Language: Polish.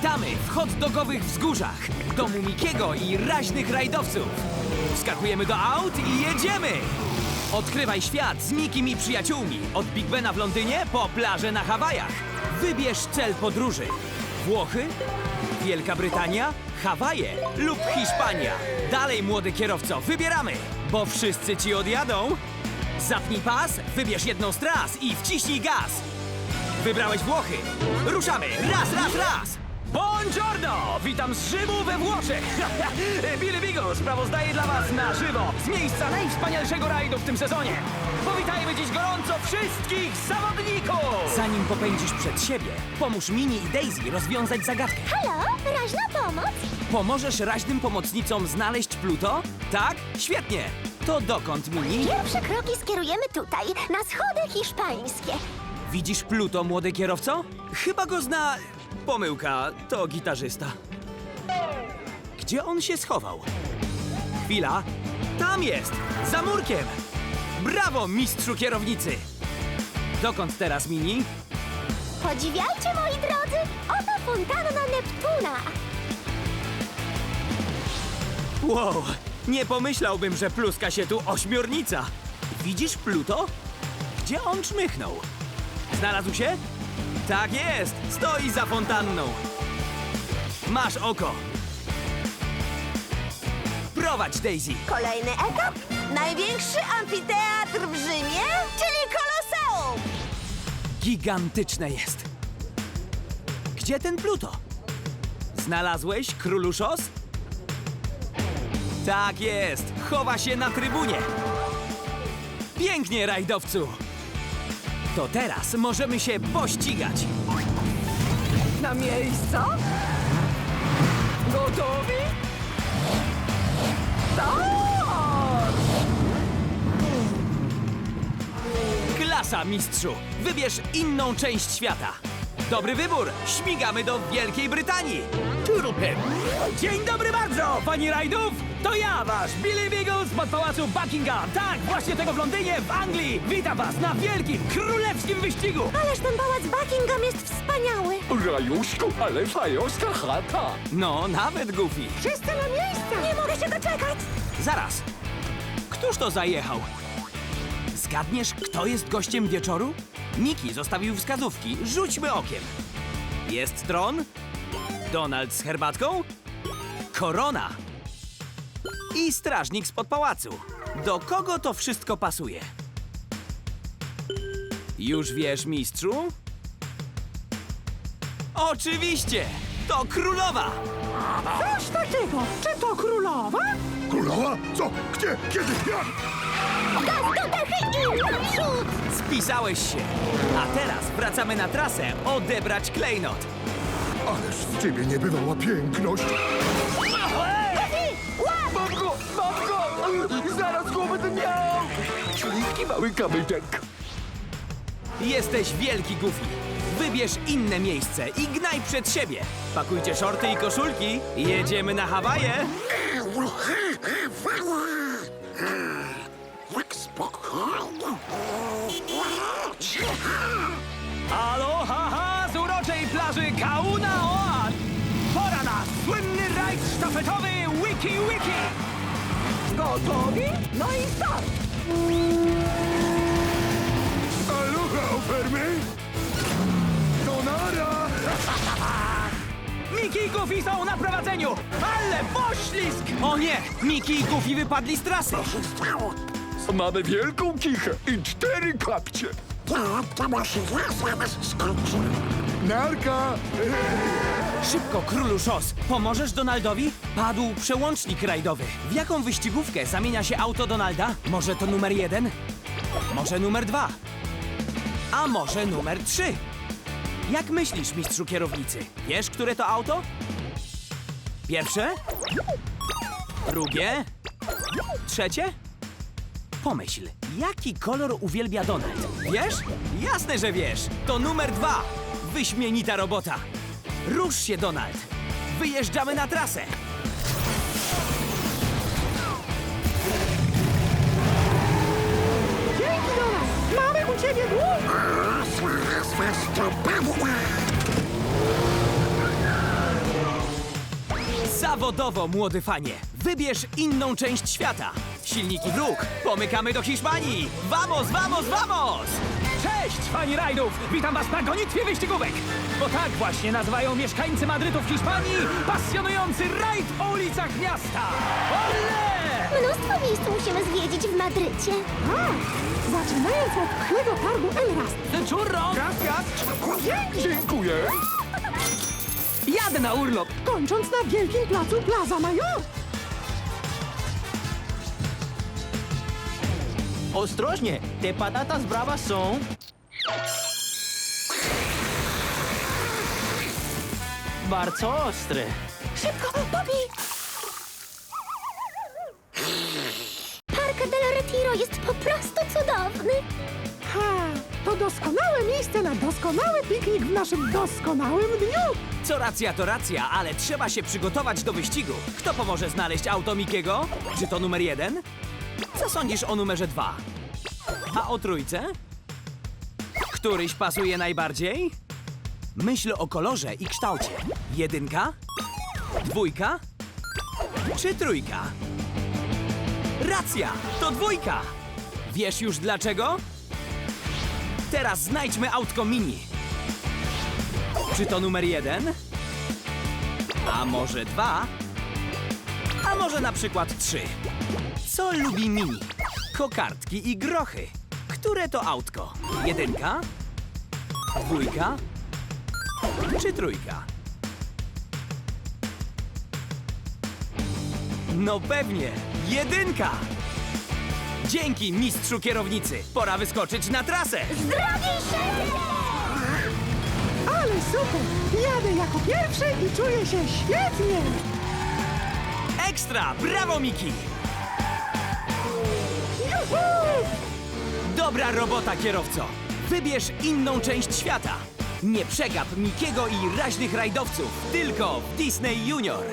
Witamy w hot dogowych wzgórzach, domu Mikiego i raźnych rajdowców. Wskakujemy do aut i jedziemy! Odkrywaj świat z Mikim i przyjaciółmi, od Big Bena w Londynie po plażę na Hawajach. Wybierz cel podróży. Włochy, Wielka Brytania, Hawaje lub Hiszpania. Dalej, młody kierowco, wybieramy, bo wszyscy ci odjadą. Zapnij pas, wybierz jedną z tras i wciśnij gaz. Wybrałeś Włochy. Ruszamy! Raz, raz, raz! Buongiorno! Witam z Rzymu we Włoszech! Billy Beagle sprawozdaje dla Was na żywo z miejsca najwspanialszego rajdu w tym sezonie! Powitajmy dziś gorąco wszystkich zawodników! Zanim popędzisz przed siebie, pomóż Mini i Daisy rozwiązać zagadkę. Halo, raźna pomoc? Pomożesz raźnym pomocnicom znaleźć Pluto? Tak? Świetnie! To dokąd, Mini? Pierwsze kroki skierujemy tutaj, na schody hiszpańskie. Widzisz Pluto, młody kierowco? Chyba go zna... Pomyłka, to gitarzysta. Gdzie on się schował? Chwila. Tam jest! Za murkiem! Brawo, mistrzu kierownicy! Dokąd teraz, Mini? Podziwiajcie, moi drodzy, oto fontanna Neptuna. Wow, nie pomyślałbym, że pluska się tu ośmiornica. Widzisz Pluto? Gdzie on czmychnął? Znalazł się? Tak jest, stoi za fontanną. Masz oko. Prowadź, Daisy. Kolejny etap. Największy amfiteatr w Rzymie, czyli Koloseum. Gigantyczne jest. Gdzie ten Pluto? Znalazłeś, królu szos? Tak jest, chowa się na trybunie. Pięknie, rajdowcu. To teraz możemy się pościgać. Na miejsca? Gotowi? Tak! Klasa, mistrzu! Wybierz inną część świata. Dobry wybór! Śmigamy do Wielkiej Brytanii! Turupem! Dzień dobry bardzo, pani rajdów! To ja, wasz Billy Beagle z pałacu Buckingham! Tak, właśnie tego w Londynie, w Anglii! Witam was na wielkim, królewskim wyścigu! Ależ ten pałac Buckingham jest wspaniały. Rajuszku, ale fajowska chata. No, nawet Goofy. Wszyscy na miejsca. Nie mogę się doczekać. Zaraz! Któż to zajechał? Zgadniesz, kto jest gościem wieczoru? Miki zostawił wskazówki. Rzućmy okiem. Jest tron? Donald z herbatką? Korona! I strażnik spod pałacu. Do kogo to wszystko pasuje? Już wiesz, mistrzu? Oczywiście! To królowa! Coś takiego. Czy to królowa? Królowa? Co? Gdzie? Kiedy? Jak? Gaz do dechy i naprzód. Spisałeś się. A teraz wracamy na trasę odebrać klejnot. Ależ z ciebie nie bywała piękność. Mam go! Zaraz go będę miał! Śliski mały kamyczek. Jesteś wielki Goofy. Wybierz inne miejsce i gnaj przed siebie. Pakujcie shorty i koszulki. Jedziemy na Hawaje. Aloha z uroczej plaży Kauna Oan. Pora na słynny rajd sztafetowy Wiki Wiki. Gotowi? No i start! Aloha, ofermy! Donara! Miki i Goofy są na prowadzeniu. Ale poślizg! O nie, Miki i Goofy wypadli z trasy. Mamy wielką kichę i cztery kapcie. Narka! Szybko, królu szos! Pomożesz Donaldowi? Padł przełącznik rajdowy. W jaką wyścigówkę zamienia się auto Donalda? Może to numer jeden? Może numer dwa? A może numer trzy? Jak myślisz, mistrzu kierownicy? Wiesz, które to auto? Pierwsze? Drugie? Trzecie? Pomyśl, jaki kolor uwielbia Donald? Wiesz? Jasne, że wiesz! To numer dwa! Wyśmienita robota! Rusz się, Donald! Wyjeżdżamy na trasę! Dzięki, Donald! Mamy u ciebie dług! Zawodowo, młody fanie. Wybierz inną część świata. Silniki wróg. Pomykamy do Hiszpanii. Vamos, vamos, vamos! Cześć, fani rajdów! Witam was na gonitwie wyścigówek! Bo tak właśnie nazywają mieszkańcy Madrytu w Hiszpanii pasjonujący rajd po ulicach miasta! Ole! Mnóstwo miejsc musimy zwiedzić w Madrycie. Zaczynając od pchłego targu Elras. The churro! Dziękuję. Jadę na urlop! Kończąc na wielkim placu Plaza Major. Ostrożnie, te patatas bravas są... Bardzo ostre. Szybko, Bobby! Parque del Retiro jest po prostu cudowny. Ha, to doskonałe miejsce na doskonały piknik w naszym doskonałym dniu. Co racja, to racja, ale trzeba się przygotować do wyścigu. Kto pomoże znaleźć auto Mikiego? Czy to numer jeden? Co sądzisz o numerze dwa? A o trójce? Któryś pasuje najbardziej? Myśl o kolorze i kształcie. Jedynka? Dwójka? Czy trójka? Racja! To dwójka! Wiesz już dlaczego? Teraz znajdźmy autko mini. Czy to numer jeden? A może dwa? A może na przykład trzy? Co lubi Mini? Kokardki i grochy. Które to autko? Jedynka? Dwójka? Czy trójka? No pewnie, jedynka! Dzięki, mistrzu kierownicy. Pora wyskoczyć na trasę. Drogi szefie! Ale super! Jadę jako pierwszy i czuję się świetnie. Ekstra! Brawo, Miki! Dobra robota, kierowco! Wybierz inną część świata! Nie przegap Mikiego i raźnych rajdowców, tylko w Disney Junior!